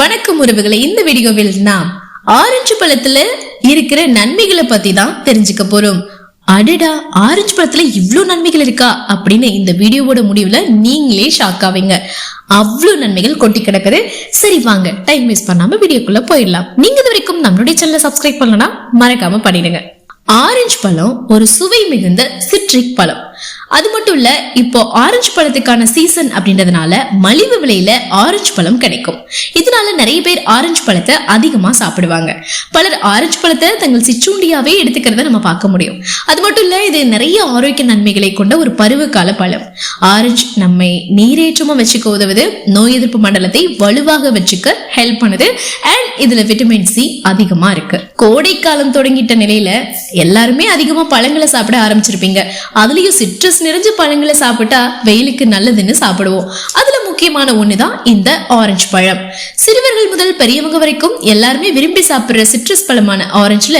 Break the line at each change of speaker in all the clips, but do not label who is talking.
வணக்கம் உறவுகளை இந்த வீடியோவில் நாம் ஆரஞ்சு பழத்துல இருக்கிற நன்மைகளை பத்தி தான் தெரிஞ்சுக்க போறோம். அடடா ஆரஞ்சு பழத்துல இவ்வளோ நன்மைகள் இருக்கா? அப்படின்னு இந்த வீடியோவோட முடிவுல நீங்களே ஷாக் ஆவீங்க. அவ்வளவு நன்மைகள் கொட்டி கிடக்குது. சரி வாங்க டைம் வேஸ்ட் பண்ணாம வீடியோக்குள்ள போயிடலாம். நீங்க இது வரைக்கும் நம்மளுடைய சேனலை சப்ஸ்கிரைப் பண்ணலன்னா மறக்காம பண்ணிடுங்க. ஆரஞ்சு பழம் ஒரு சுவை மிகுந்த சிட்ரிக் பழம். அது மட்டும் இல்ல இப்போ ஆரஞ்சு பழத்துக்கான சீசன் அப்படின்றதுனால மலிவு விலையில ஆரஞ்சு பழம் கிடைக்கும். இதனால நிறைய பேர் ஆரஞ்சு பழத்தை அதிகமா சாப்பிடுவாங்க. பலர் ஆரஞ்சு பழத்தை தங்கள் சிற்றுண்டியாவே எடுத்துக்கிறத நம்ம பார்க்க முடியும். அது மட்டும் இல்ல இது நிறைய ஆரோக்கிய நன்மைகளை கொண்ட ஒரு பருவகால பழம். ஆரஞ்சு நம்மை நீரேற்றமா வச்சுக்க உதவுது நோய் எதிர்ப்பு மண்டலத்தை வலுவாக வச்சுக்க ஹெல்ப் பண்ணுது அண்ட் இதுல விட்டமின் சி அதிகமா இருக்கு. கோடை காலம் தொடங்கிட்ட நிலையில எல்லாருமே அதிகமா பழங்களை சாப்பிட ஆரம்பிச்சிருப்பீங்க. அதுலயும் சிட்ரஸ் நிறைஞ்ச பழங்களை சாப்பிட்டா வெயிலுக்கு நல்லதுன்னு சாப்பிடுவோம். அதுல முக்கியமான ஒண்ணுதான் இந்த ஆரஞ்சு பழம். சிறுவர்கள் முதல் பெரியவங்க வரைக்கும் எல்லாருமே விரும்பி சாப்பிடுற சிட்ரஸ் பழமான ஆரஞ்சுல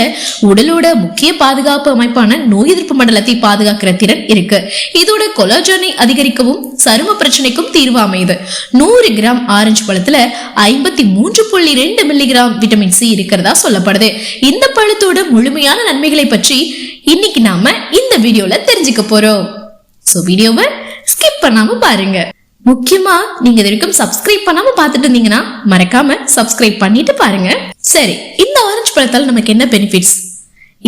உடலோட முக்கிய பாதுகாப்பு அமைப்பான நோய் எதிர்ப்பு மண்டலத்தை பாதுகாக்கிற திறன் இருக்கு. இதோட கொலாஜனை அதிகரிக்கவும் சரும பிரச்சனைக்கும் தீர்வு அமையுது. நூறு கிராம் ஆரஞ்சு பழத்துல ஐம்பத்தி மூன்று புள்ளி ரெண்டு மில்லிகிராம் விட்டமின் சி இருக்கிறதா சொல்லப்படுது. இந்த பழத்தோட முழுமையான நன்மைகளை பற்றி இன்னைக்கு நாம இந்த வீடியோல தெரிஞ்சுக்க போறோம். சோ வீடியோவை ஸ்கிப் பண்ணாம பாருங்க. முக்கியமா நீங்க இது வரைக்கும் சப்ஸ்கிரைப் பண்ணாம பாத்துட்டு இருந்தீங்கன்னா மறக்காம சப்ஸ்கிரைப் பண்ணிட்டு பாருங்க. சரி இந்த ஆரஞ்சு பழத்தால் நமக்கு என்ன பெனிஃபிட்ஸ்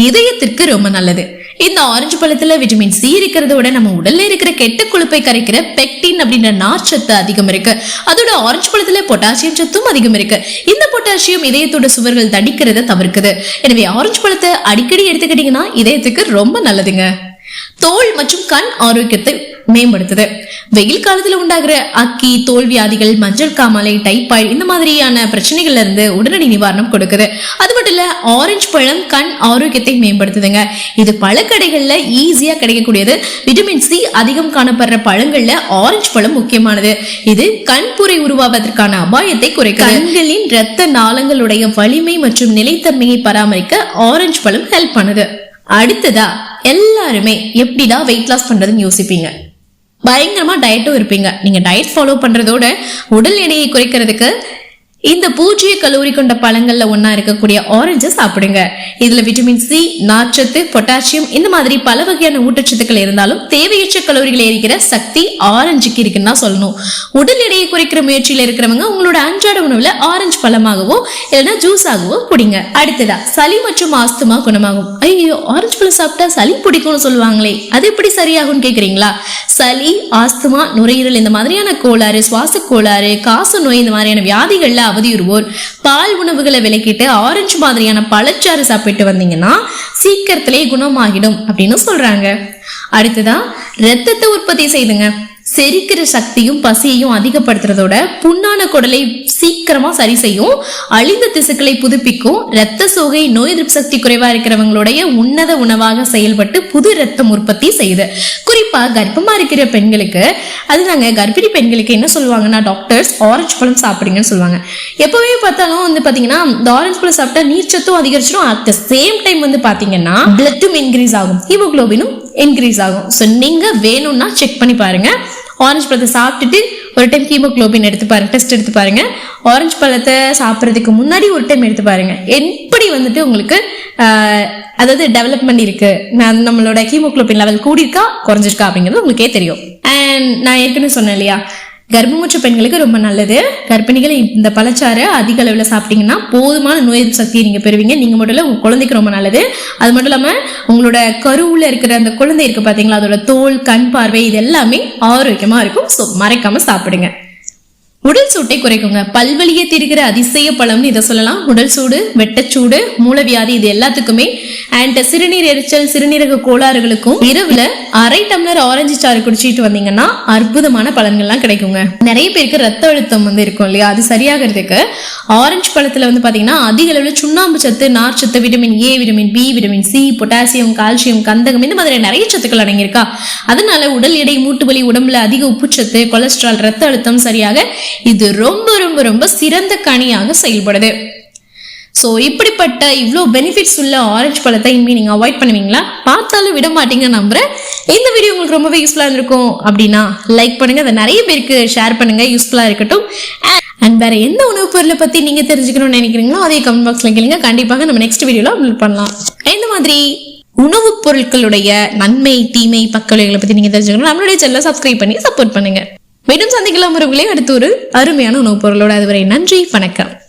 இதயத்திற்கு ரொம்ப நல்லது. இந்த ஆரஞ்சு பழத்துல விட்டமின் சி இருக்கிறத விட நம்ம உடல்ல இருக்கிற கெட்ட கொழுப்பை கரைக்கிற பெக்டின் அப்படின்ற நார்ச்சத்து அதிகம் இருக்கு. அதோட ஆரஞ்சு பழத்துல பொட்டாசியம் சத்தும் அதிகம் இருக்கு. இந்த பொட்டாசியம் இதயத்தோட சுவர்கள் தடிக்கிறத தவிர்க்குது. எனவே ஆரஞ்சு பழத்தை அடிக்கடி எடுத்துக்கிட்டீங்கன்னா இதயத்துக்கு ரொம்ப நல்லதுங்க. தோல் மற்றும் கண் ஆரோக்கியத்தை மேம்படுத்துது. வெயில் காலத்துல உண்டாகிற அக்கி தோல் வியாதிகள் மஞ்சள் காமாலை டைபாய்டு இந்த மாதிரியான பிரச்சனைகள்ல இருந்து உடனடி நிவாரணம் கொடுக்குது. அது மட்டும் இல்ல ஆரஞ்சு பழம் கண் ஆரோக்கியத்தை மேம்படுத்துதுங்க. இது பல கடைகள்ல ஈஸியா கிடைக்கக்கூடியது. விட்டமின் சி அதிகம் காணப்படுற பழங்கள்ல ஆரஞ்சு பழம் முக்கியமானது. இது கண்புரை உருவாவதற்கான அபாயத்தை குறைக்குது. கண்களின் இரத்த நாளங்களுடைய வலிமை மற்றும் நிலைத்தன்மையை பராமரிக்க ஆரஞ்சு பழம் ஹெல்ப் பண்ணுது. அடுத்ததா எல்லாருமே எப்படிதான் வெயிட் லாஸ் பண்றதுன்னு யோசிப்பீங்க. பயங்கரமாக டயட்டும் இருப்பீங்க. நீங்கள் டயட் ஃபாலோ பண்ணுறதோட உடல் எடையை குறைக்கிறதுக்கு இந்த பூஜ்ஜிய கலோரி கொண்ட பழங்கள்ல ஒன்னா இருக்கக்கூடிய ஆரஞ்சு சாப்பிடுங்க. இதுல விட்டமின் சி நார்ச்சத்து பொட்டாசியம் இந்த மாதிரி பல வகையான ஊட்டச்சத்துக்கள் இருந்தாலும் தேவையற்ற கலோரிகளை எரிக்கிற சக்தி ஆரஞ்சுக்கு இருக்குன்னு தான் சொல்லணும். உடல் எடையை குறைக்கிற முயற்சியில இருக்கிறவங்க உங்களோட அன்றாட உணவுல ஆரஞ்சு பழமாகவோ இல்லைன்னா ஜூஸ் ஆகவோ குடிங்க. அடுத்ததா சளி மற்றும் ஆஸ்துமா குணமாகும். ஐயோ ஆரஞ்சு பழம் சாப்பிட்டா சளி பிடிக்கும்னு சொல்லுவாங்களே அது எப்படி சரியாகும்னு கேக்குறீங்களா? சளி ஆஸ்துமா நுரையீரல் இந்த மாதிரியான கோளாறு சுவாச கோளாறு காச நோய் இந்த மாதிரியான வியாதிகள்லாம் அவதியுறுவோர். பால் உணவுகளை விலக்கிட்டு ஆரஞ்சு மாதிரியான பழச்சாறு சாப்பிட்டு வந்தீங்கன்னா சீக்கிரத்திலே குணமாகிடும் அப்படின்னு சொல்றாங்க. அடுத்ததா ரத்தத்தை உற்பத்தி செய்துங்க. செரிக்கிற சக்தியும் பசியையும் அதிகப்படுத்துறதோட புண்ணான குடலை சீக்கிரமா சரி செய்யும். அழிந்த திசுக்களை புதுப்பிக்கும். ரத்த சோகை நோய் எதிர்ப்பு சக்தி குறைவா இருக்கிறவங்களுடைய உன்னத உணவாக செயல்பட்டு புது ரத்தம் உற்பத்தி செய்யுது. குறிப்பா கர்ப்பமா இருக்கிற பெண்களுக்கு அதுதாங்க கர்ப்பிணி பெண்களுக்கு என்ன சொல்லுவாங்கன்னா டாக்டர்ஸ் ஆரஞ்சு பழம் சாப்பிடுங்கன்னு சொல்லுவாங்க. எப்பவே பார்த்தாலும் வந்து பாத்தீங்கன்னா இந்த ஆரஞ்சு பழம் சாப்பிட்டா நீர்ச்சத்தும் அதிகரிச்சிடும். அட் த சேம் டைம் வந்து பாத்தீங்கன்னா பிளட்டும் இன்க்ரீஸ் ஆகும். ஹீமோக்ளோபினும் இன்க்ரீஸ் ஆகும். ஸோ நீங்க வேணும்னா செக் பண்ணி பாருங்க. ஆரஞ்சு பழத்தை சாப்பிட்டுட்டு ஒரு டைம் ஹீமோக்ளோபின் எடுத்து பாருங்க. டெஸ்ட் எடுத்து பாருங்க. ஆரஞ்சு பழத்தை சாப்பிட்றதுக்கு முன்னாடி ஒரு டைம் எடுத்து பாருங்க. எப்படி வந்துட்டு உங்களுக்கு அதாவது டெவலப்மெண்ட் இருக்கு? நான் நம்மளோட ஹீமோக்ளோபின் லெவல் கூடியிருக்கா குறைஞ்சிருக்கா அப்படிங்கிறது உங்களுக்கே தெரியும். அண்ட் நான் ஏற்கனவே சொன்னேன் இல்லையா? கர்ப்பமுற்ற பெண்களுக்கு ரொம்ப நல்லது. கர்ப்பிணிகள் இந்த பழச்சாறு அதிக அளவில் சாப்பிட்டீங்கன்னா போதுமான நோய் எதிர்ப்பு சக்தியை நீங்கள் பெறுவீங்க. நீங்கள் மட்டும் இல்லை உங்கள் குழந்தைக்கு ரொம்ப நல்லது. அது மட்டும் இல்லாமல் உங்களோட கருவில் இருக்கிற அந்த குழந்தை இருக்கு பார்த்தீங்களா அதோட தோல் கண் பார்வை இது எல்லாமே ஆரோக்கியமாக இருக்கும். ஸோ மறைக்காமல் சாப்பிடுங்க. உடல் சூட்டை குறைக்குங்க. பல்வலியை தீர்க்கிற அதிசய பழம்னு இதை சொல்லலாம். உடல் சூடு வெட்டச்சூடு மூலவியாதி இது எல்லாத்துக்குமே. அண்ட் சிறுநீர் எரிச்சல் சிறுநீரக கோளாறுகளுக்கும் இரவுல அரை டம்ளர் ஆரஞ்சு சாறு குடிச்சிட்டு வந்தீங்கன்னா அற்புதமான பலன்கள்லாம் கிடைக்குங்க. நிறைய பேருக்கு ரத்த அழுத்தம் வந்து இருக்கும் இல்லையா? அது சரியாகிறதுக்கு ஆரஞ்சு பழத்துல வந்து பாத்தீங்கன்னா அதிக அளவில் சுண்ணாம்பு சத்து நார் சத்து vitamin A vitamin B vitamin C potassium calcium கந்தகம் இந்த மாதிரி நிறைய சத்துக்கள் அடங்கியிருக்கா. அதனால உடல் எடை மூட்டு வலி உடம்புல அதிக உப்புச்சத்து கொலஸ்ட்ரால் ரத்த அழுத்தம் சரியாக இது ரொம்ப ரொம்ப ரொம்ப சிறந்த கனியாக செயல்படுது. ஸோ இப்படிப்பட்ட இவ்வளோ பெனிஃபிட்ஸ் உள்ள ஆரஞ்சு பழத்தை இனிமேல் நீங்கள் அவாய்ட் பண்ணுவீங்களா? பார்த்தாலும் விட மாட்டீங்க நம்புறேன். இந்த வீடியோ உங்களுக்கு ரொம்பவே யூஸ்ஃபுல்லாக இருந்திருக்கும் அப்படின்னா லைக் பண்ணுங்கள் அதை நிறைய பேருக்கு ஷேர் பண்ணுங்கள் யூஸ்ஃபுல்லாக இருக்கட்டும். அண்ட் வேறு எந்த உணவுப் பொருளை பற்றி நீங்கள் தெரிஞ்சுக்கணும்னு நினைக்கிறீங்களோ அதே கமெண்ட் பாக்ஸில் கேளுங்க. கண்டிப்பாக நம்ம நெக்ஸ்ட் வீடியோவில் அப்லோட் பண்ணலாம். இந்த மாதிரி உணவுப் பொருட்களுடைய நன்மை தீமை பக்கவிளைகளை பற்றி நீங்கள் தெரிஞ்சுக்கணும் நம்மளுடைய சேனலை சப்ஸ்கிரைப் பண்ணி சப்போர்ட் பண்ணுங்கள் மீண்டும் சந்திக்கலாம் உறவுகளே அடுத்து ஒரு அருமையான உணவுப் பொருளோட அதுவரை நன்றி வணக்கம்.